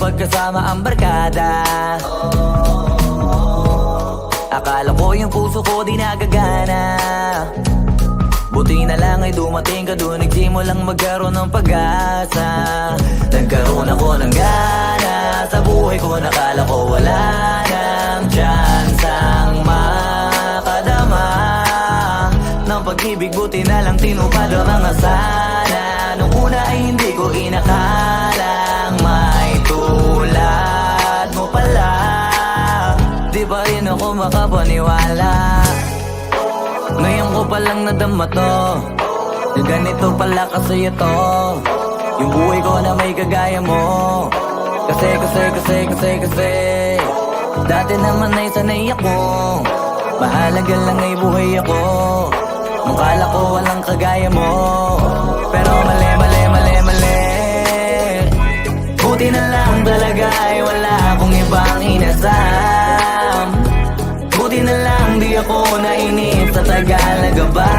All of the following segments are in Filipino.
kapag kasama ang barkada. Akala ko yung puso ko di nagagana. Buti na lang ay dumating ka doon Nagsimulang magkaroon ng pag-asa. Nagkaroon ako ng gana Sa buhay ko nakala ko wala nang chance ang makadama. Ng pag-ibig buti na lang tinupad ang mga sana. Nung una ay hindi ko inakalang May Di pa rin ako makapaniwala. Ngayon ko palang nadama to. Na ganito pala kasi ito Yung buhay ko na may kagaya mo. Kasi, kasi, kasi, kasi, kasi. Dati naman ay sanay ako. Mahalaga lang ay buhay ako. Nung kala ko walang kagaya mo. Pero mali, mali, mali, mali. Buti na lang talaga ako nainip sa Tagalaga ba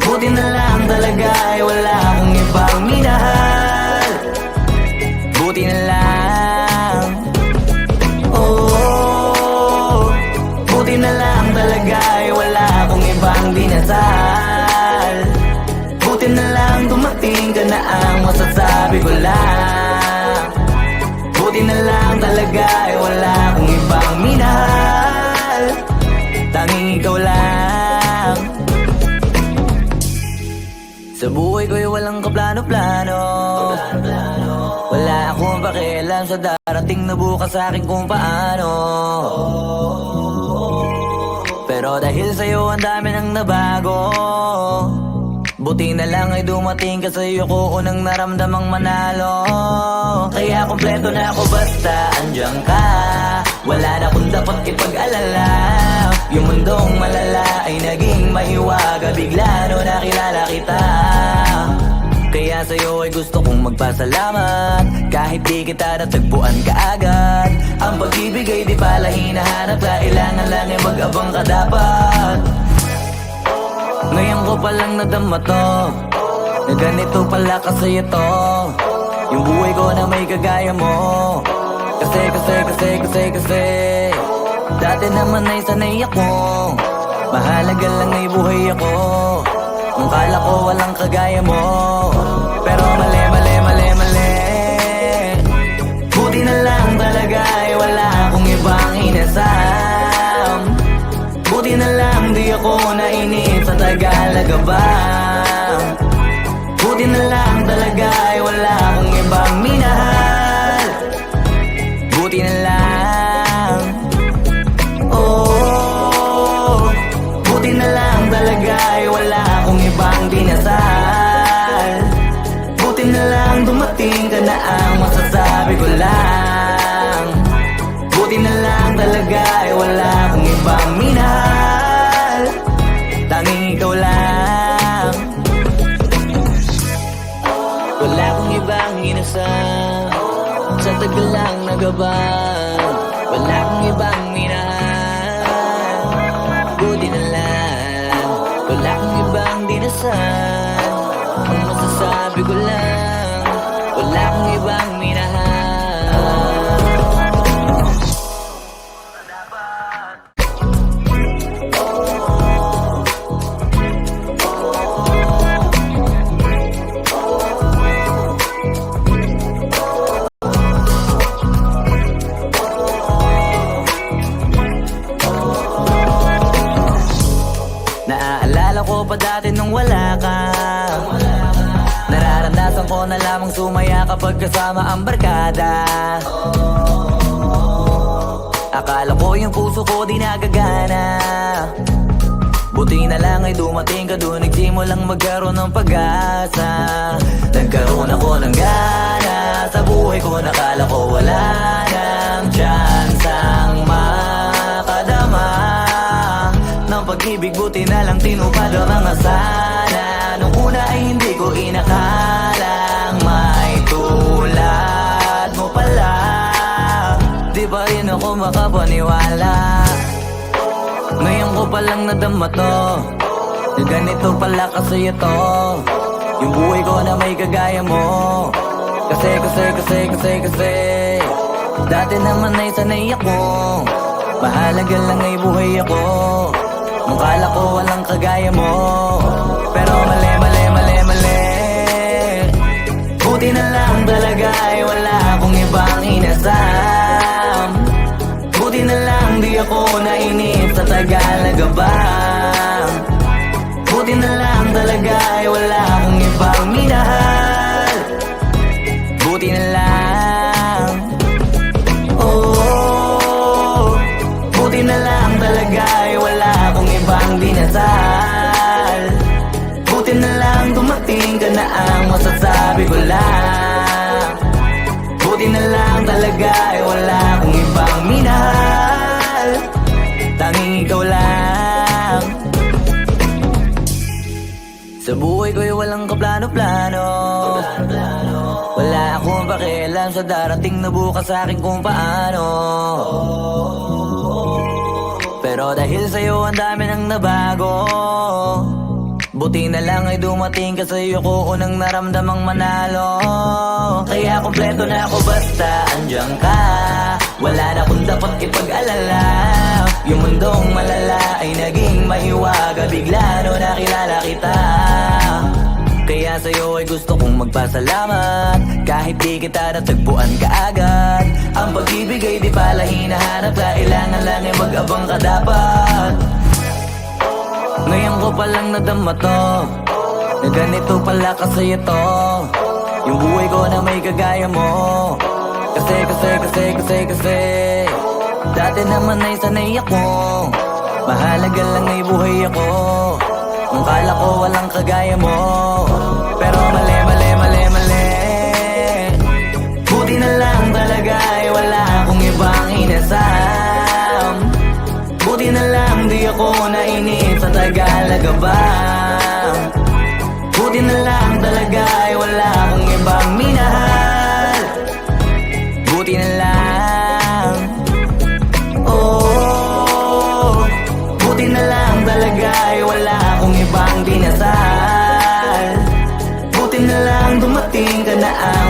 Buti na lang talaga ay wala walang kaplano-plano. Wala akong pakialam sa darating na bukas sa akin kung paano. Pero dahil sa'yo ang dami nang nabago. Buti na lang ay dumating ka sa'yo ko unang naramdamang manalo. Kaya kompleto na ako basta andyan ka. Wala na kung dapat ipag-alala Yung mundong malala ay naging mahiwaga. Bigla no nakilala kita kaya sa'yo ay gusto kong magpasalamat. Kahit di kita natagpuan kaagad. Ang pag-ibig ay di pala hinahanap. Kailangan lang ay mag-abang ka dapat. Ngayon ko palang nadama to. Na ganito pala kasi ito Yung buhay ko na may kagaya mo. Kasi, kasi, kasi, kasi, kasi. Dati naman ay sanay ako. Mahalaga lang ay buhay ako Nung kala ko walang kagaya mo Sa tagal lang nagabang Wala akong ibang minahal Buti na lang Wala akong ibang dinasal. Ang masasabi ko lang Wala akong ibang kapag kasama ang barkada. Akala ko yung puso ko di nagagana. Buti na lang ay dumating ka doon Nagsimulang magkaroon ng pag-asa. Nagkaroon ako ng gana Sa buhay ko nakala ko wala nang chance ang makadama Ng pag-ibig buti na lang tinupad ang mga sana. Nung una ay hindi ko inakalang May Di pa rin ako makapaniwala. Ngayon ko palang nadama to. Na ganito pala kasi ito. Yung buhay ko na may kagaya mo. Kasi, kasi, kasi, kasi, kasi. Dati naman ay sanay ako. Mahalaga lang ay buhay ako. Nung kala ko walang kagaya mo. Pero mali, ako nainip sa Tagalaga ba Buti na lang talaga ay wala akong ibang minahal. Buti na lang. Oh Buti na lang talaga ay wala akong ibang dinasal Buti na lang dumating ka na ang masasabi ko lang Sa buhay ko'y walang kaplano-plano. Wala akong pakialam sa darating na bukas sa akin kung paano. Pero dahil sa'yo ang dami nang nabago. Buti na lang ay dumating ka sa'yo ko unang naramdamang manalo. Kaya kompleto na ako basta andyan ka. Wala na kung dapat ipag-alala Yung mundong malala ay naging mahiwaga. Bigla no nakilala kita. Kaya sa'yo ay gusto kong magpasalamat. Kahit di kita natagpuan kaagad. Ang pag-ibig ay di pala hinahanap. Kailangan lang ay mag-abang ka dapat. Ngayon ko palang nadama to. Na ganito pala kasi ito Yung buhay ko na may kagaya mo. Kasi, kasi, kasi, kasi, kasi Dati naman ay sanay ako. Mahalaga lang ay buhay ako. Nung kala ko walang kagaya mo. Pero mali, mali, mali, mali. Buti na lang talaga ay wala akong ibang inasam. Buti na lang di ako nainip sa Tagalaga ba Buti na lang dumating ka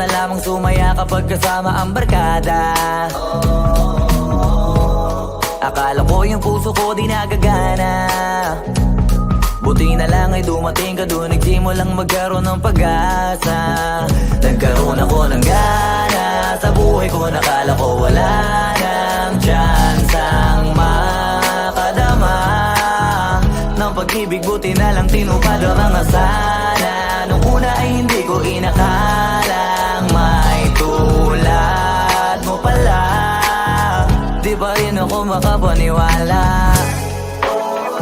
na lamang sumaya kapag kasama ang barkada. Akala ko yung puso ko di nagagana. Buti na lang ay dumating ka doon Nagsimulang magkaroon ng pag-asa. Nagkaroon ako ng gana Sa buhay ko nakala ko wala nang chance ang makadama Ng pag-ibig buti na lang tinupad ang mga sana Nung una ay hindi ko inakalang May tulad mo pala. Di pa rin ako makapaniwala?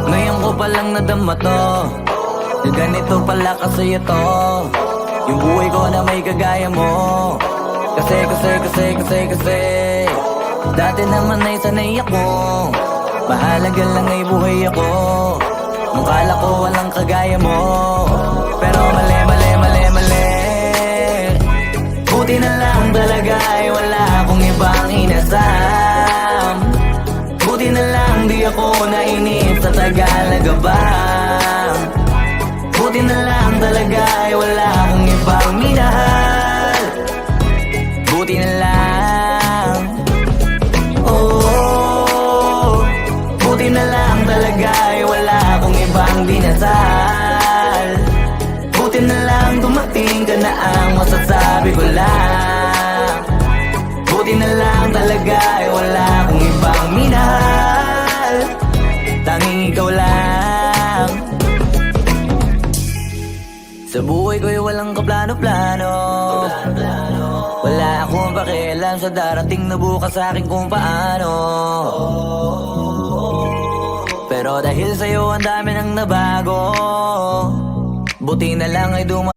Ngayon ko palang nadama to. Ganito pala kasi ito. Yung buhay ko na may kagaya mo. Kasi, kasi, kasi, kasi, kasi. Dati naman ay sanay ako. Mahalaga lang ay buhay ako. Nung kala ko walang kagaya mo. Pero mali, Buti na lang talaga ay wala akong ibang inasam Buti na lang di ako nainip sa Tagalaga ba Buti na lang talaga Sa buhay ko'y walang kaplano-plano. Wala akong pakialam sa darating na bukas sa akin kung paano. Pero dahil sa'yo ang dami nang nabago. Buti na lang ay duma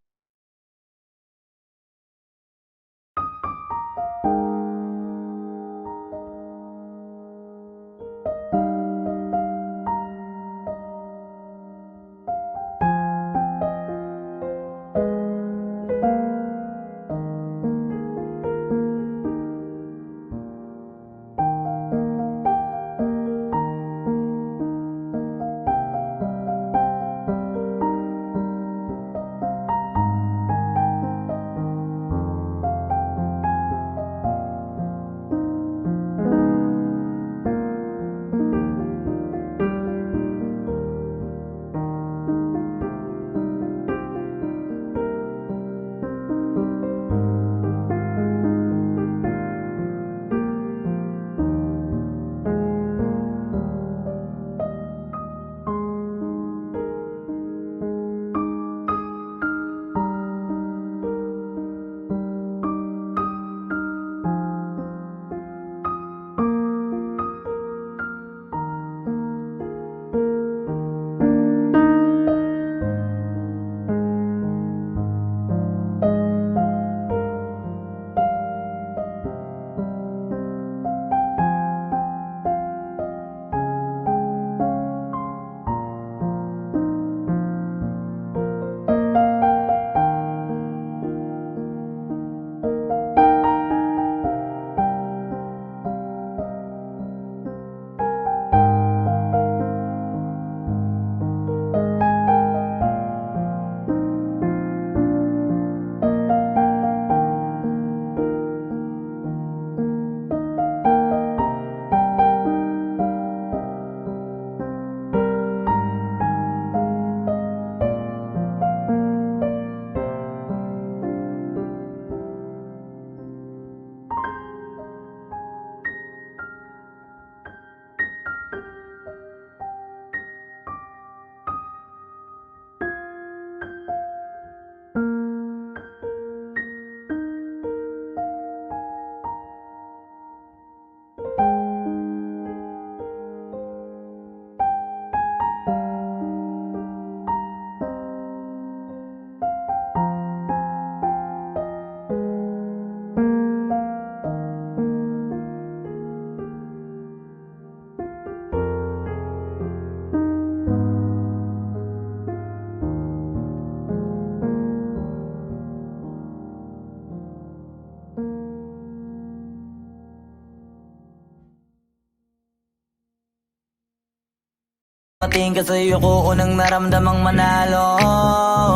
Pating ka sa'yo ko unang naramdamang manalo.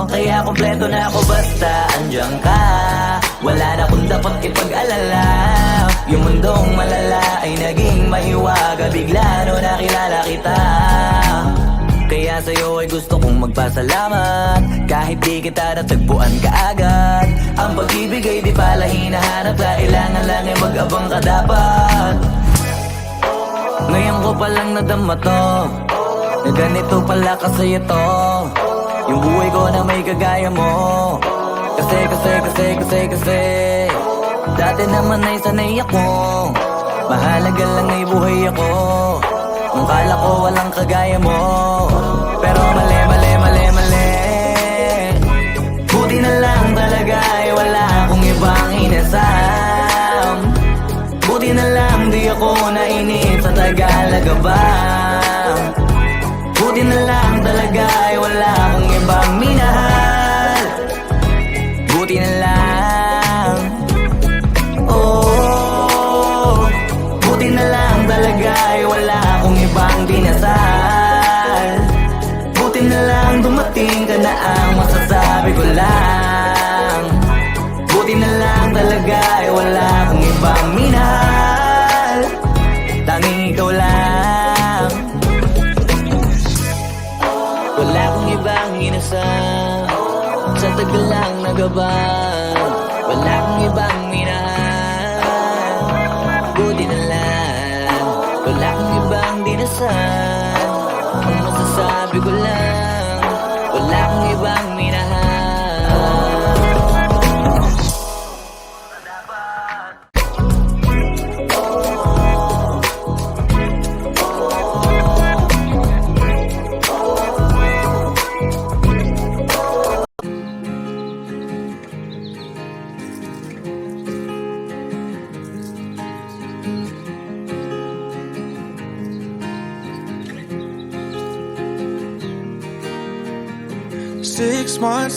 Kaya kompleto na ako basta andyan ka. Wala na kung dapat ipag-alala. Yung mundong malala ay naging mahiwaga. Bigla no nakilala kita. Kaya sa'yo ay gusto kong magpasalamat. Kahit di kita natagpuan kaagad. Ang pag-ibig ay di pala hinahanap. Kailangan lang ay mag-abang ka dapat. Ngayon ko palang nadama to Na ganito pala kasi ito. Yung buhay ko na may kagaya mo. Kasi, kasi, kasi, kasi, kasi. Dati naman ay sanay ako. Mahalaga lang ay buhay ako. Kung kala ko walang kagaya mo. Pero mali, mali, mali, mali. Buti na lang talaga ay wala akong ibang inasam. Buti na lang di ako nainip sa Tagalaga ba Buti na lang talaga ay wala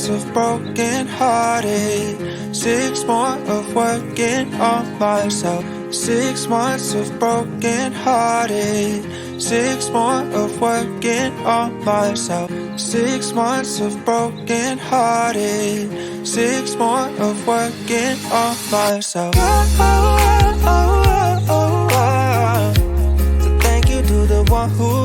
Of broken hearted. Six more of working on myself. Six months of broken hearted. Six more of working on myself. Six months of broken hearted. Six more of working on myself. Oh, oh, oh, oh, oh. So thank you to the one who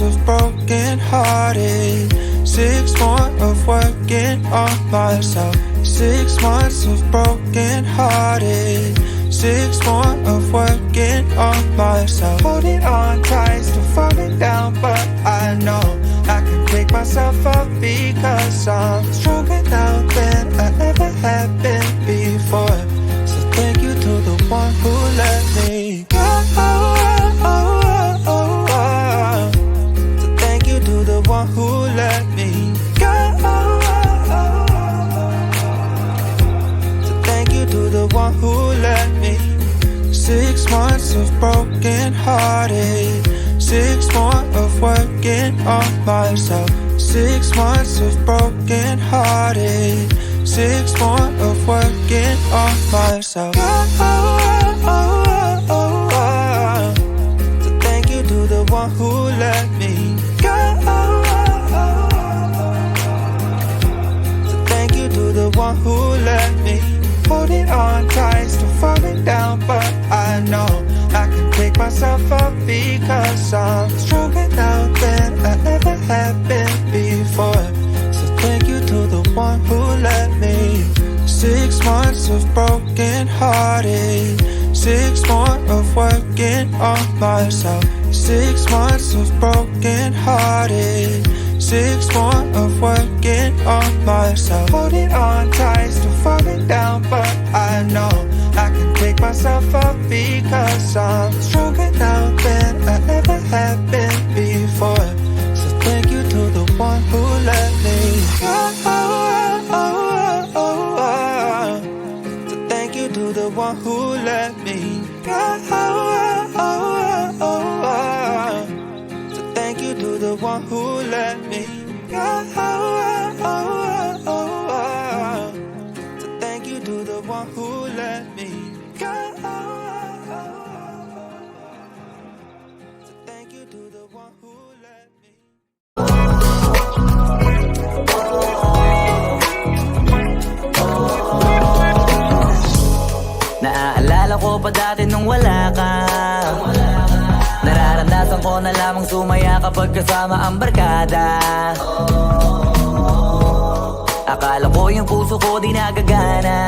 Months of broken hearted. Six more of working on myself. Six months of broken hearted. Six more of working on myself. Holding on tight, still falling down, but I know I can pick myself up because I'm stronger now than I ever have been because I'm stronger now than I ever have been before. So thank you to the one who let me. Six months of broken hearted. Six more of working on myself. Six months of broken hearted. Six more of working on myself. Holding on tight, still falling down, but I know myself up because I'm stronger now than I ever have been ko pa dati nung wala ka. Nararandasan ko na lamang sumaya kapag kasama ang barkada. Akala ko yung puso ko di nagagana.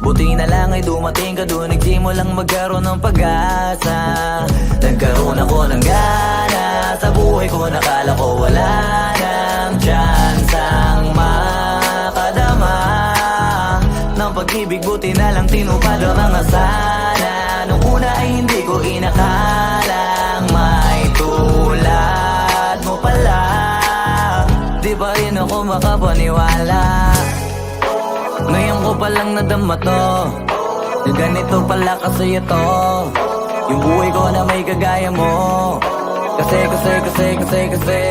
Buti na lang ay dumating ka doon Nagsimulang magkaroon ng pag-asa tinupad ang mga sana Nung una ay hindi ko inakalang May tulad mo pala. Di pa rin ako makapaniwala? Ngayon ko palang nadama to. Na ganito pala kasi ito. Yung buhay ko na may kagaya mo. Kasi, kasi, kasi, kasi, kasi.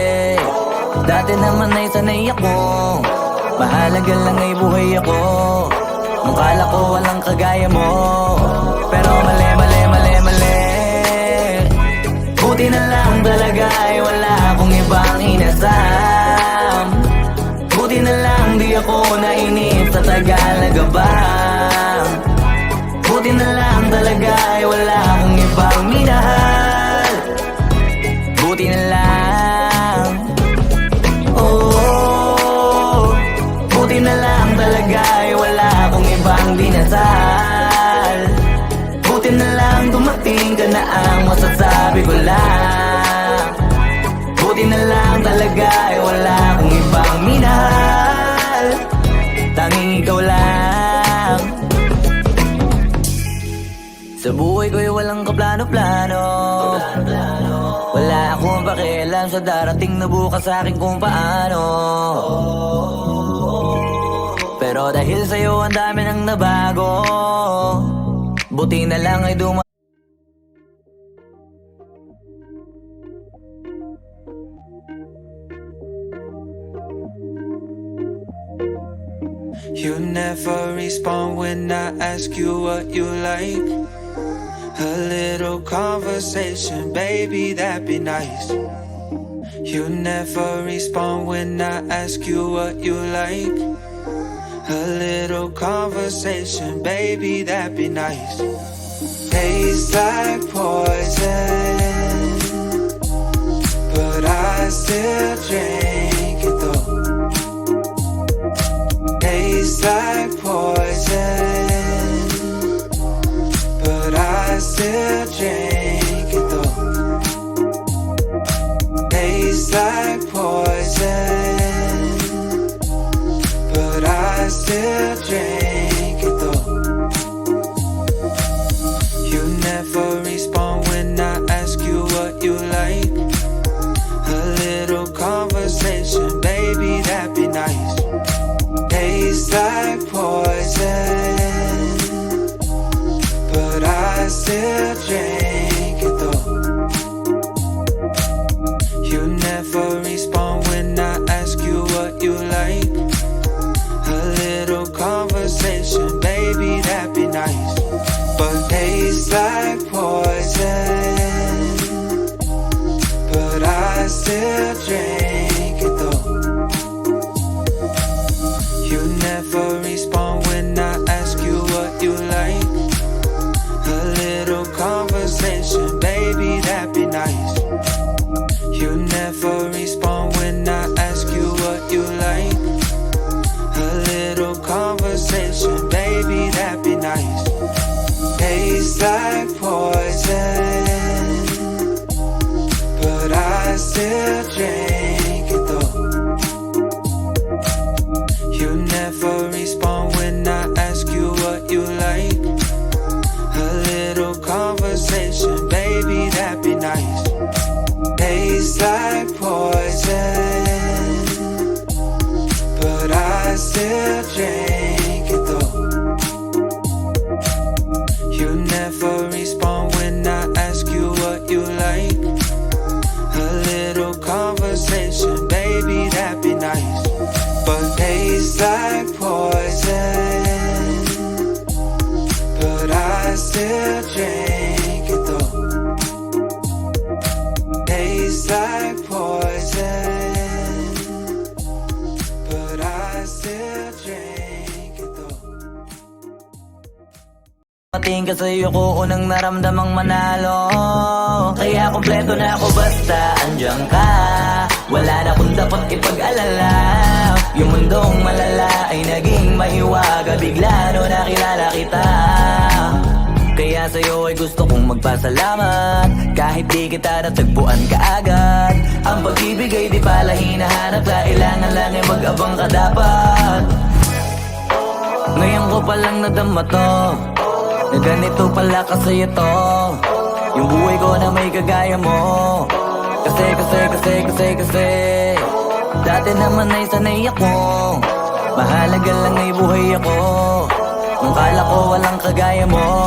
Dati naman ay sanay ako. Mahalaga lang ay buhay ako Nung kala ko walang kagaya mo. Pero mali, mali, mali, mali. Buti na lang talaga ay wala akong ibang inasam. Buti na lang di ako nainip sa Tagalog ba? Buti pakialam sa darating na bukas sa akin kung paano Pero dahil sa'yo ang dami nang nabago Buti na lang ay duma You never respond when I ask you what you like. A little conversation, baby, that'd be nice. You never respond when I ask you what you like. A little conversation, baby, that'd be nice. Tastes like poison, but I still drink Pating ka sa'yo ko unang naramdamang manalo. Kaya kompleto na ako basta andyan ka. Wala na kung dapat ipag-alala. Yung mundong malala ay naging mahiwaga. Bigla no nakilala kita. Kaya sa'yo ay gusto kong magpasalamat. Kahit di kita natagpuan kaagad. Ang pag-ibig ay di pala hinahanap. Kailangan lang ay mag-abang ka dapat. Ngayon ko palang nadama to Na ganito pala kasi ito. Yung buhay ko na may kagaya mo. Kasi, kasi, kasi, kasi, kasi. Dati naman ay sanay ako. Mahalaga lang ay buhay ako. Nung kala ko walang kagaya mo